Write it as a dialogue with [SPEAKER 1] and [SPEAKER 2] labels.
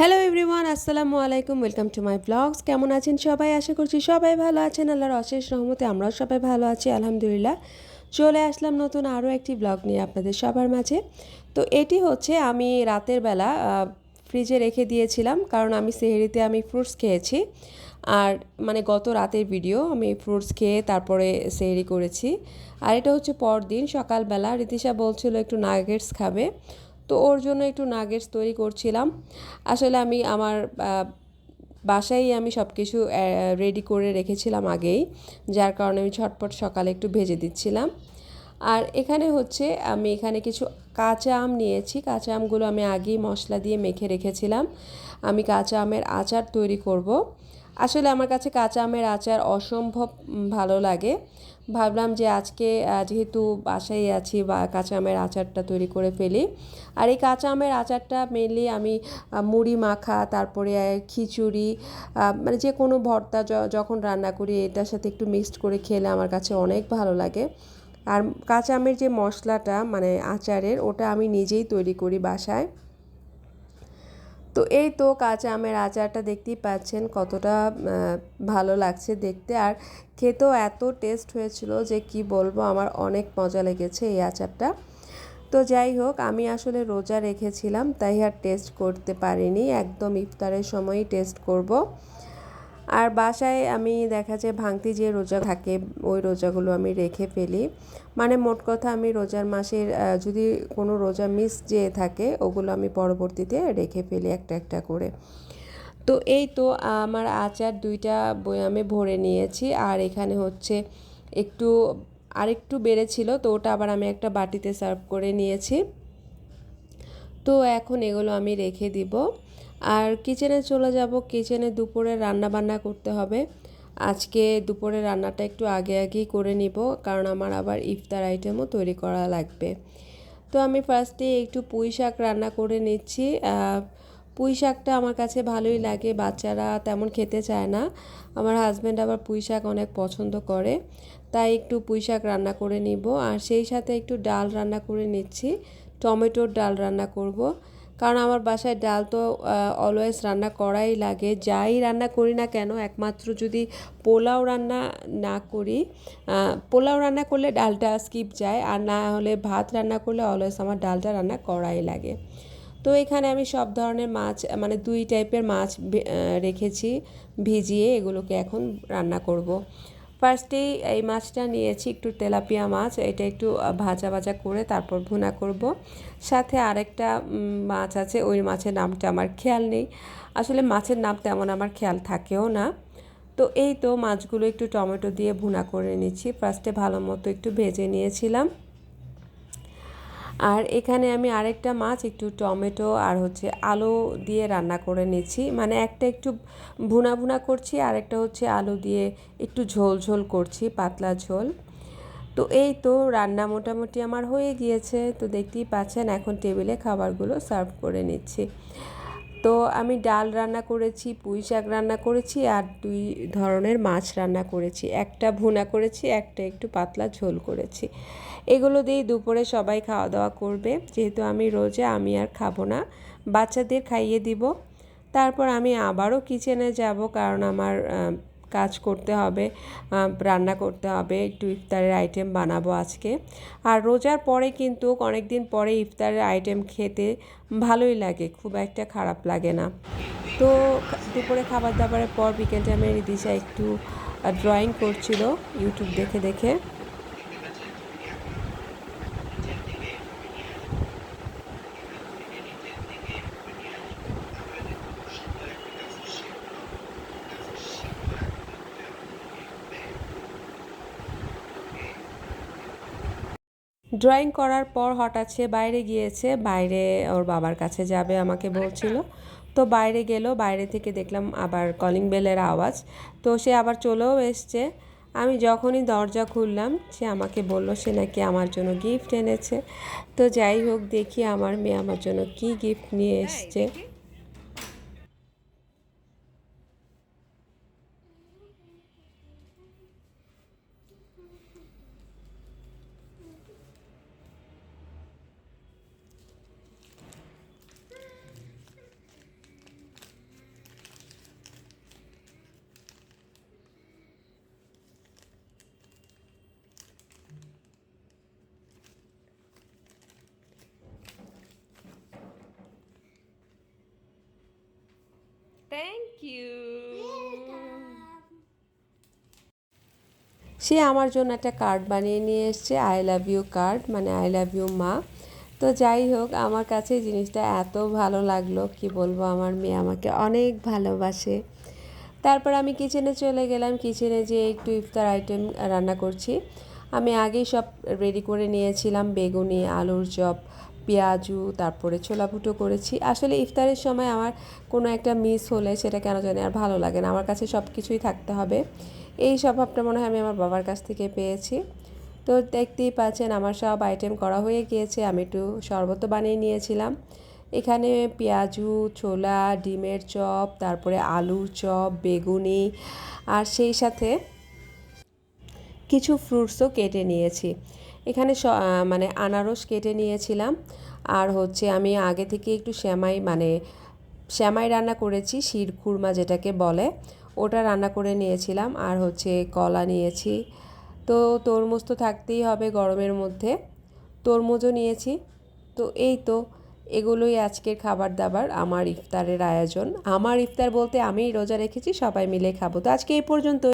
[SPEAKER 1] Hello everyone আসসালামু আলাইকুম welcome to my blogs কেমন আছেন সবাই? আশা করছি সবাই ভালো আছেন। আল্লাহর অশেষ রহমতে আমরাও সবাই ভালো আছি, আলহামদুলিল্লাহ। চলে আসলাম নতুন আরও একটি ব্লগ নিয়ে আপনাদের সবার মাঝে। তো এটি হচ্ছে আমি রাতের বেলা ফ্রিজে রেখে দিয়েছিলাম, কারণ আমি সেহেরিতে আমি ফ্রুটস খেয়েছি। আর মানে গত রাতের ভিডিও আমি ফ্রুটস খেয়ে তারপরে সেহেরি করেছি। আর এটা হচ্ছে পরদিন, সকালবেলা। রীতিশা বলছিল একটু নাগেটস খাবে। তো ওর জন্য একটু নাগেটস তৈরি করছিলাম। আসলে আমি আমার বাসায় আমি সব কিছু রেডি করে রেখেছিলাম আগেই, যার কারণে আমি ঝটপট সকালে একটু ভেজে দিচ্ছিলাম। আর এখানে হচ্ছে আমি এখানে কিছু কাঁচা আম নিয়েছি। কাঁচা আমগুলো আমি আগেই মশলা দিয়ে মেখে রেখেছিলাম। আমি কাঁচা আমের আচার তৈরি করব। আসলে আমার কাছে কাঁচা আমের আচার অসম্ভব ভালো লাগে। ভাবলাম যে আজকে যেহেতু বাসায় আছি বা কাঁচা আমের আচারটা তৈরি করে ফেলি। আর এই কাঁচা আমের আচারটা মেনলি আমি মুড়ি মাখা, তারপরে খিচুড়ি মানে যে কোনো ভর্তা যখন রান্না করি, এটার সাথে একটু মিক্সড করে খেলে আমার কাছে অনেক ভালো লাগে। আর কাঁচা আমের যে মশলাটা মানে আচারের, ওটা আমি নিজেই তৈরি করি বাসায়। তো এই তো কাঁচা আমের আচারটা দেখতেই পাচ্ছেন কতটা ভালো লাগছে দেখতে। আর খেতেও এত টেস্ট হয়েছিল যে কি বলব, আমার অনেক মজা লেগেছে এই আচারটা। তো যাই হোক, আমি আসলে রোজা রেখেছিলাম, তাই আর টেস্ট করতে পারিনি। একদম ইফতারের সময়ই টেস্ট করব। আর বাসায় আমি দেখা যায় ভাঙতি যে রোজা থাকে, ওই রোজাগুলো আমি রেখে ফেলি। মানে মোট কথা আমি রোজার মাসের যদি কোনো রোজা মিস যে থাকে, ওগুলো আমি পরবর্তীতে রেখে ফেলি একটা একটা করে। তো এই তো আমার আচার দুইটা বয়ামে ভরে নিয়েছি। আর এখানে হচ্ছে একটু, আরেকটু বেড়েছিল, তো ওটা আবার আমি একটা বাটিতে সার্ভ করে নিয়েছি। তো এখন এগুলো আমি রেখে দিব। আর কিচেনে চলে যাব, কিচেনে দুপুরে রান্না বান্না করতে হবে। আজকে দুপুরে রান্নাটা একটু আগে আগেই করে নিব, কারণ আমার আবার ইফতার আইটেমও তৈরি করা লাগবে। তো আমি ফার্স্টে একটু পুঁই শাক রান্না করে নিচ্ছি। পুঁই শাকটা আমার কাছে ভালোই লাগে, বাচ্চারা তেমন খেতে চায় না। আমার হাজব্যান্ড আবার পুঁই শাক অনেক পছন্দ করে, তাই একটু পুঁই শাক রান্না করে নিব। আর সেই সাথে একটু ডাল রান্না করে নিচ্ছি, টমেটোর ডাল রান্না করব। কারণ আমার বাসায় ডাল তো অলওয়েজ রান্না করাই লাগে যাই রান্না করি না কেন, একমাত্র যদি পোলাও রান্না না করি পোলাও রান্না করলে ডালটা স্কিপ যায়, আর না হলে ভাত রান্না করলে অলওয়েজ আমার ডালটা রান্না করাই লাগে তো এখানে আমি সব ধরনের মাছ মানে দুই টাইপের মাছ রেখেছি, ভিজিয়ে এগুলোকে এখন রান্না করব। ফার্স্টেই এই মাছটা নিয়েছি একটু তেলাপিয়া মাছ, এটা একটু ভাজা ভাজা করে তারপর ভুনা করব। সাথে আরেকটা মাছ আছে, ওই মাছের নামটা আমার খেয়াল নেই। আসলে মাছের নাম তেমন আমার খেয়াল থাকেও না। তো এই তো মাছগুলো একটু টমেটো দিয়ে ভুনা করে নিচ্ছি। ফার্স্টে ভালো মতো একটু ভেজে নিয়েছিলাম। আর এখানে আমি আরেকটা মাছ, একটু টমেটো আর হচ্ছে আলু দিয়ে রান্না করে নিচ্ছি। মানে একটা একটু ভুনা ভুনা করছি আর একটা হচ্ছে আলু দিয়ে একটু ঝোল ঝোল করছি, পাতলা ঝোল। তো এই তো রান্না মোটামুটি আমার হয়ে গিয়েছে। তো দেখতেই পাচ্ছেন, এখন টেবিলে খাবারগুলো সার্ভ করে নিচ্ছি। তো আমি ডাল রান্না করেছি, পুঁই শাক রান্না করেছি আর দুই ধরনের মাছ রান্না করেছি। একটা ভুনা করেছি, একটা একটু পাতলা ঝোল করেছি। এগুলো দিয়েই দুপুরে সবাই খাওয়া দাওয়া করবে। যেহেতু আমি রোজে, আমি আর খাব না। বাচ্চাদের খাইয়ে দিব। তারপর আমি আবারও কিচেনে যাব কারণ আমার কাজ করতে হবে রান্না করতে হবে, একটু ইফতারের আইটেম বানাবো আজকে। আর রোজার পরে কিন্তু অনেক দিন পরে ইফতারের আইটেম খেতে ভালোই লাগে, খুব একটা খারাপ লাগে না। তো দুপুরে খাবার দাবারের পর বিকেল টাইমে দিশা একটু ড্রয়িং করছিল ইউটিউব দেখে দেখে। ড্রয়িং করার পর হঠাৎ সে বাইরে গিয়েছে, বাইরে ওর বাবার কাছে যাবে আমাকে বলছিল। তো বাইরে গেল, বাইরে থেকে দেখলাম আবার কলিং বেলের আওয়াজ। তো সে আবার চলেও এসছে। আমি যখনই দরজা খুললাম, সে আমাকে বলল, সে নাকি আমার জন্য গিফট এনেছে। তো যাই হোক, দেখি আমার মেয়ে আমার জন্য কি গিফট নিয়ে এসছে। সে আমার জন্য একটা কার্ড বানিয়ে নিয়ে এসছে আই লাভ ইউ কার্ড মানে আই লাভ ইউ মা। তো যাই হোক, আমার কাছে জিনিসটা এত ভালো লাগল, কি বলব, আমার মেয়ে আমাকে অনেক ভালোবাসে। তারপর আমি কিচেনে চলে গেলাম কিচেনে যে একটু ইফতার আইটেম রান্না করছি। আমি আগেই সব রেডি করে নিয়েছিলাম, বেগুনি, আলুর চপ পেঁয়াজু, তারপরে ছোলা ফুটো করেছি। আসলে ইফতারের সময় আমার কোনো একটা মিস হলে সেটা কেন জানি আর ভালো লাগে না। আমার কাছে সব কিছুই থাকতে হবে। এই স্বভাবটা মনে হয় আমি আমার বাবার কাছ থেকে পেয়েছি। তো দেখতেই পাচ্ছেন আমার সব আইটেম করা হয়ে গিয়েছে। আমি একটু শরবত বানিয়ে নিয়েছিলাম। এখানে পেঁয়াজু, ছোলা, ডিমের চপ, তারপরে আলুর চপ, বেগুনি আর সেই সাথে কিছু ফ্রুটসও কেটে নিয়েছি। এখানে মানে আনারস কেটে নিয়েছিলাম। আর হচ্ছে আমি আগে থেকে একটু শ্যামাই মানে শ্যামাই রান্না করেছি, শির খুরমা যেটাকে বলে, ওটা রান্না করে নিয়েছিলাম। আর হচ্ছে কলা নিয়েছি। তো তরমুজ তো থাকতেই হবে গরমের মধ্যে। তরমুজও নিয়েছি। তো এই তো, এগুলোই আজকের খাবার দাবার, আমার ইফতারের আয়োজন। আমার ইফতার বলতে আমি রোজা রেখেছি, সবাই মিলে খাব। তো আজকে এই পর্যন্ত